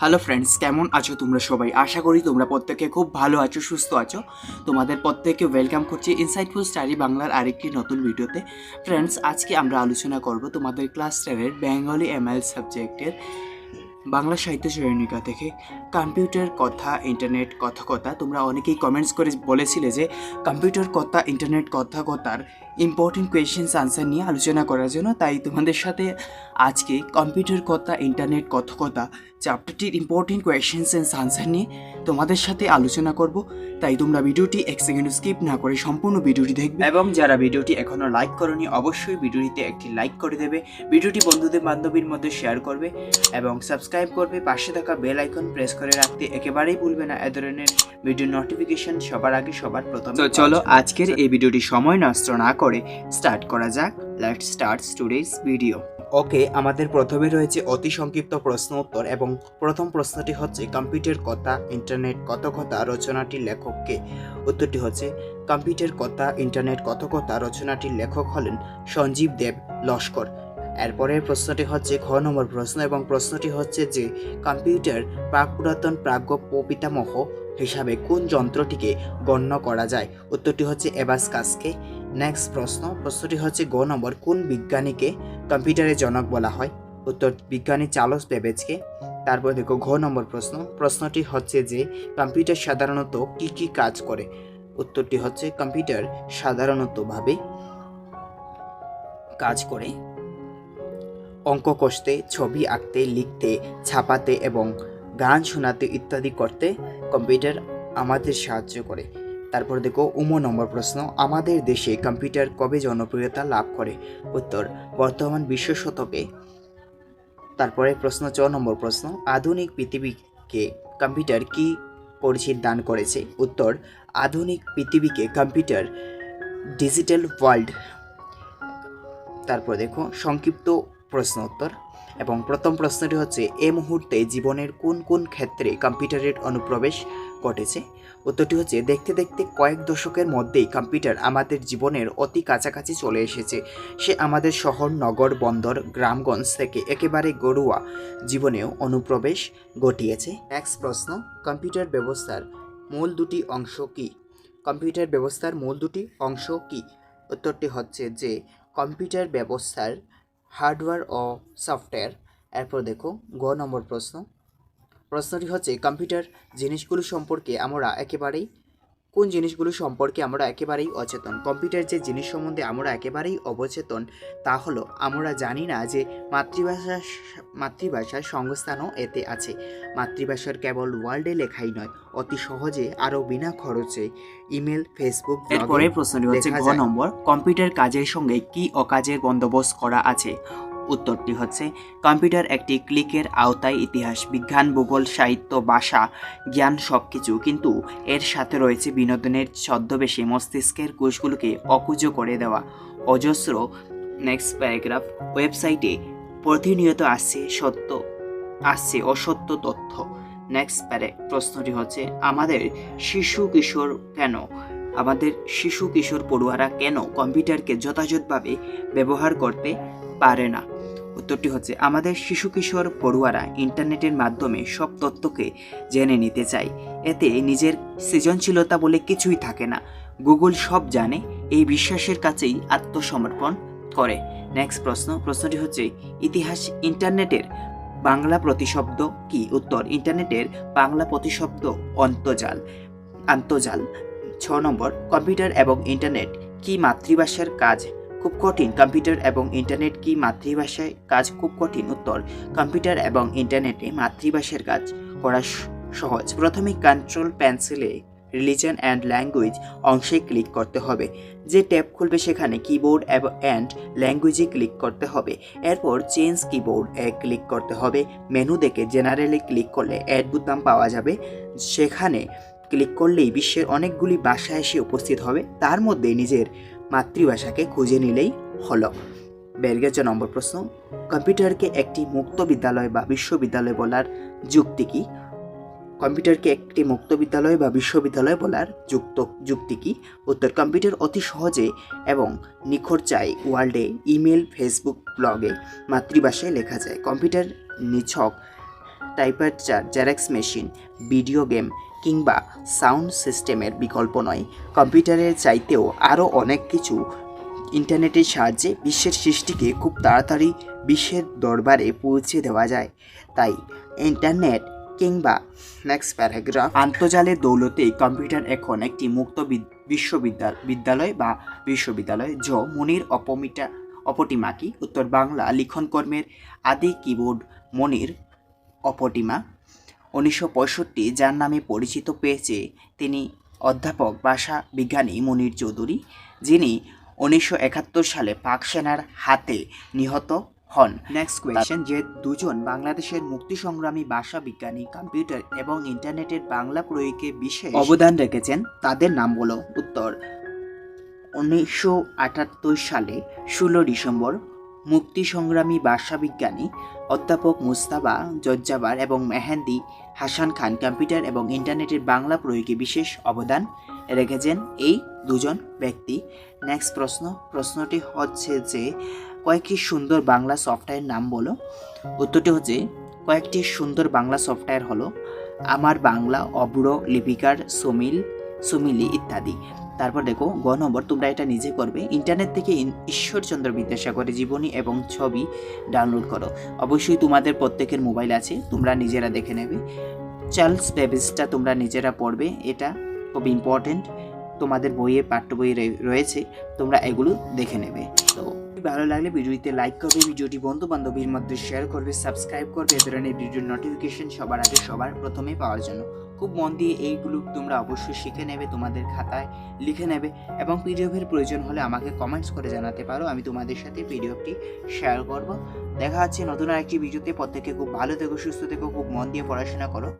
Hello friends কেমন আছো তোমরা সবাই? আশা করি তোমরা প্রত্যেকে খুব ভালো আছো, সুস্থ আছো। তোমাদের প্রত্যেকে ওয়েলকাম করছি ইনসাইটফুল স্টাডি বাংলার আরেকটি নতুন ভিডিওতে। ফ্রেন্ডস আজকে আমরা আলোচনা করব তোমাদের ক্লাস টেনের বেঙ্গলি এমএল সাবজেক্টের বাংলা সাহিত্য শ্রেণিকা থেকে। কম্পিউটার কথা ইন্টারনেট কথা কথা। তোমরা অনেকেই কমেন্টস করে বলেছিলে যে কম্পিউটার কথা ইন্টারনেট কথা, কথার ইম্পর্টেন্ট কোয়েশ্চেন্স আনসার নিয়ে আলোচনা করার জন্য। তাই তোমাদের সাথে আজকে কম্পিউটার কথা ইন্টারনেট কথা কথা চ্যাপ্টারটির ইম্পর্টেন্ট কোয়েশ্চেন্স অ্যান্ড আনসার নিয়ে তোমাদের সাথে আলোচনা করব। তাই তোমরা ভিডিওটি এক সেকেন্ড স্কিপ না করে সম্পূর্ণ ভিডিওটি দেখবে। এবং যারা ভিডিওটি এখনও লাইক করনি অবশ্যই ভিডিওটিতে একটি লাইক করে দেবে। ভিডিওটি বন্ধুদের বান্ধবীর মধ্যে শেয়ার করবে এবং সাবস্ক্রাইব করবে। পাশে থাকা বেল আইকন প্রেস করে রাখতে একেবারেই ভুলবে না। এ ধরনের ভিডিও নোটিফিকেশন সবার আগে সবার প্রথম চলো আজকের এই ভিডিওটি সময় নষ্ট না করে স্টার্ট করা যাক। Let start today's video okay আমাদের প্রথমে রয়েছে অতি সংক্ষিপ্ত প্রশ্ন উত্তর এবং প্রথম প্রশ্নটি হচ্ছে কম্পিউটার কথা ইন্টারনেট কত কথা রচনাটির লেখককে। উত্তরটি হচ্ছে কম্পিউটার কথা ইন্টারনেট কত কথা রচনাটির লেখক হলেন সঞ্জীব দেব লস্কর। এরপরের প্রশ্নটি হচ্ছে খ নম্বর প্রশ্ন এবং প্রশ্নটি হচ্ছে যে কম্পিউটার প্রাক পুরাতন প্রাজ্ঞ পিতামহ হিসাবে কোন যন্ত্রটিকে গণ্য করা যায়? উত্তরটি হচ্ছে এবাসকাসকে নেক্সট প্রশ্ন, প্রশ্নটি হচ্ছে গ নম্বর, কোন বিজ্ঞানীকে কম্পিউটারের জনক বলা হয়? উত্তর, বিজ্ঞানী চার্লস বেবেজকে। তারপর দেখো, ঘ নম্বর প্রশ্ন, প্রশ্নটি হচ্ছে যে কম্পিউটার সাধারণত কি কি কাজ করে? উত্তরটি হচ্ছে কম্পিউটার সাধারণতভাবে কাজ করে। অঙ্ক কষতে, ছবি আঁকতে, লিখতে, ছাপাতে এবং গান শোনাতে ইত্যাদি করতে কম্পিউটার আমাদের সাহায্য করে। তারপর দেখো, উম নম্বর প্রশ্ন, আমাদের দেশে কম্পিউটার কবে জনপ্রিয়তা লাভ করে? উত্তর, বর্তমান বিশ্ব শতকে। তারপরে প্রশ্ন, চ নম্বর প্রশ্ন, আধুনিক পৃথিবীকে কম্পিউটার কি পরিচিত দান করেছে? উত্তর, আধুনিক পৃথিবীকে কম্পিউটার ডিজিটাল ওয়ার্ল্ড। তারপর দেখো, সংক্ষিপ্ত প্রশ্ন উত্তর, এবং প্রথম প্রশ্নটি হচ্ছে, এ মুহূর্তে জীবনের কোন কোন ক্ষেত্রে কম্পিউটারের অনুপ্রবেশ ঘটেছে। উত্তরটি হচ্ছে, দেখতে দেখতে কয়েক দশকের মধ্যেই কম্পিউটার আমাদের জীবনের অতি কাছাকাছি চলে এসেছে। সে আমাদের শহর, নগর, বন্দর, গ্রামগঞ্জ থেকে একেবারে গড়ুয়া জীবনেও অনুপ্রবেশ ঘটিয়েছে। নেক্সট প্রশ্ন, কম্পিউটার ব্যবস্থার মূল দুটি অংশ কি? কম্পিউটার ব্যবস্থার মূল দুটি অংশ কি? উত্তরটি হচ্ছে যে, কম্পিউটার ব্যবস্থার হার্ডওয়্যার ও সফটওয়্যার। এরপর দেখো, গ নম্বর প্রশ্ন। প্রশ্নটি হচ্ছে কম্পিউটার জিনিসগুলো সম্পর্কে আমরা একেবারেই কোন জিনিসগুলো সম্পর্কে আমরা একেবারেই অচেতন? কম্পিউটার যে জিনিস সম্বন্ধে আমরা একেবারেই অবচেতন তা হলো আমরা জানি না যে মাতৃভাষা মাতৃভাষার সংস্থানও এতে আছে। মাতৃভাষার কেবল ওয়ার্ল্ডে লেখাই নয় অতি সহজে আরও বিনা খরচে ইমেল ফেসবুক এরপরে প্রশ্নটি হচ্ছে নম্বর কম্পিউটার কাজের সঙ্গে কি অকাজের বন্দোবস্ত করা আছে? উত্তরটি হচ্ছে, কম্পিউটার একটি ক্লিকের আওতায় ইতিহাস, বিজ্ঞান, ভূগোল, সাহিত্য, ভাষা, জ্ঞান সব কিছু কিন্তু এর সাথে রয়েছে বিনোদনের ছদ্মবেশে মস্তিষ্কের কোষগুলোকে অকুজ করে দেওয়া। অজস্র নেক্সট প্যারাগ্রাফ, ওয়েবসাইটে প্রতিনিয়ত আসছে সত্য, আসছে অসত্য তথ্য। নেক্সট প্যারে, প্রশ্নটি হচ্ছে, আমাদের শিশু কিশোর কেন? আমাদের শিশু কিশোর পড়ুয়ারা কেন কম্পিউটারকে যথাযথভাবে ব্যবহার করতে পারে না? উত্তরটি হচ্ছে, আমাদের শিশু কিশোর পড়ুয়ারা ইন্টারনেটের মাধ্যমে সব তথ্যকে জেনে নিতে চায়। এতে নিজের সৃজনশীলতা বলে কিছুই থাকে না। গুগল সব জানে, এই বিশ্বাসের কাছেই আত্মসমর্পণ করে। নেক্সট প্রশ্ন, প্রশ্নটি হচ্ছে, ইতিহাস ইন্টারনেটের বাংলা প্রতিশব্দ কি? উত্তর, ইন্টারনেটের বাংলা প্রতিশব্দ অন্তজাল আন্তজাল ছ নম্বর, কম্পিউটার এবং ইন্টারনেট কি মাতৃভাষার কাজ খুব কঠিন। কম্পিউটার এবং ইন্টারনেট কি মাতৃভাষায় কাজ? খুব কঠিন উত্তর। কম্পিউটার এবং ইন্টারনেটে মাতৃভাষার কাজ করা সহজ। প্রথমে কন্ট্রোল পেন্সিলে রিলিজন অ্যান্ড ল্যাঙ্গুয়েজ অংশে ক্লিক করতে হবে। যে ট্যাব খুলবে সেখানে কিবোর্ড এবং অ্যান্ড ল্যাঙ্গুয়েজে ক্লিক করতে হবে। এরপর চেঞ্জ কিবোর্ড এ ক্লিক করতে হবে। মেনু দেখে জেনারেলে ক্লিক করলে অ্যাড বোতাম পাওয়া যাবে। সেখানে ক্লিক করলেই বিশ্বের অনেকগুলি ভাষা এসে উপস্থিত হবে। তার মধ্যে নিজের মাতৃভাষাকে খুঁজে নিলেই হলো। বেরগেজ নম্বর প্রশ্ন, কম্পিউটারকে একটি মুক্ত বিদ্যালয় বা বিশ্ববিদ্যালয় বলার যুক্তি কি? কম্পিউটারকে একটি মুক্ত বিদ্যালয় বা বিশ্ববিদ্যালয় বলার যুক্ত, যুক্তি কি? উত্তর, কম্পিউটার অতি সহজে এবং নিখরচায় ওয়ার্ল্ডে, ইমেল, ফেসবুক, ব্লগে, মাতৃভাষায় লেখা যায়। কম্পিউটার নিছক typewriter xerox machine, video game কিংবা সাউন্ড সিস্টেমের বিকল্প নয়। কম্পিউটারের চাইতেও আরও অনেক কিছু ইন্টারনেটের সাহায্যে বিশ্বের সৃষ্টিকে খুব তাড়াতাড়ি বিশ্বের দরবারে পৌঁছে দেওয়া যায়। তাই ইন্টারনেট কিংবা নেক্সট প্যারাগ্রাফ আন্তর্জালের দৌলতে কম্পিউটার এখন একটি মুক্ত বিদ- বিশ্ববিদ্যালয় বিদ্যালয় বা বিশ্ববিদ্যালয়, য মনির অপমিটা অপটিমাকি উত্তর বাংলা লিখনকর্মের আদি কিবোর্ড মনির অপটিমা উনিশশো পঁয়ষট্টি যার নামে পরিচিত পেয়েছে তিনি অধ্যাপক ভাষা বিজ্ঞানী মনির চৌধুরী যিনি উনিশশো একাত্তর সালে পাক সেনার হাতে নিহত হন। নেক্সট কোয়েশ্চেন যে দুজন বাংলাদেশের মুক্তি সংগ্রামী ভাষা বিজ্ঞানী কম্পিউটার এবং ইন্টারনেটের বাংলা প্রয়োগে বিশেষ অবদান রেখেছেন তাদের নাম হলো উত্তর। উনিশশো আটাত্তর সালে ষোলো ডিসেম্বর মুক্তি সংগ্রামী ভাষা বিজ্ঞানী অধ্যাপক মুস্তাবা জজ্জাবার এবং মেহেন্দি হাসান খান কম্পিউটার এবং ইন্টারনেটের বাংলা প্রয়োগে বিশেষ অবদান রেখেছেন। এই দুজন ব্যক্তি নেক্সট প্রশ্ন, প্রশ্নটি হচ্ছে যে, কয়েকটি সুন্দর বাংলা সফটওয়্যার নাম বলো। উত্তরটি হচ্ছে, কয়েকটি সুন্দর বাংলা সফটওয়্যার হলো আমার বাংলা অব্র লিপিকার সুমিল, সুমিলি ইত্যাদি। তারপর দেখো, গ নম্বর, তোমরা এটা নিজে করবে। ইন্টারনেট থেকে ঈশ্বরচন্দ্র বিদ্যাসাগরের জীবনী এবং ছবি ডাউনলোড করো। অবশ্যই তোমাদের প্রত্যেকের মোবাইল আছে, তোমরা নিজেরা দেখে নেবে। চার্লস ডেভিসটা তোমরা নিজেরা পড়বে, এটা খুব ইম্পর্টেন্ট তোমাদের বইয়ে, পাঠ্য রয়ে- রয়েছে, তোমরা এগুলো দেখে নেবে। তো ভালো লাগলে ভিডিওতে লাইক করবে, ভিডিওটি বন্ধু বান্ধবীর মধ্যে শেয়ার করবে সাবস্ক্রাইব করবে, এ ধরনের ভিডিওর নোটিফিকেশন সবার আগে সবার প্রথমে পাওয়ার জন্য। খুব মন দিয়ে এইগুলো তোমরা অবশ্যই শিখে নেবে তোমাদের খাতায় লিখে নেবে এবং পিডিএফের প্রয়োজন হলে আমাকে কমেন্টস করে জানাতে পারো। আমি তোমাদের সাথে পিডিএফটি শেয়ার করব। দেখা হচ্ছে নতুন আরেকটি ভিডিওতে প্রত্যেকে খুব ভালো থেকো, সুস্থ থেকো, খুব মন দিয়ে পড়াশোনা করো।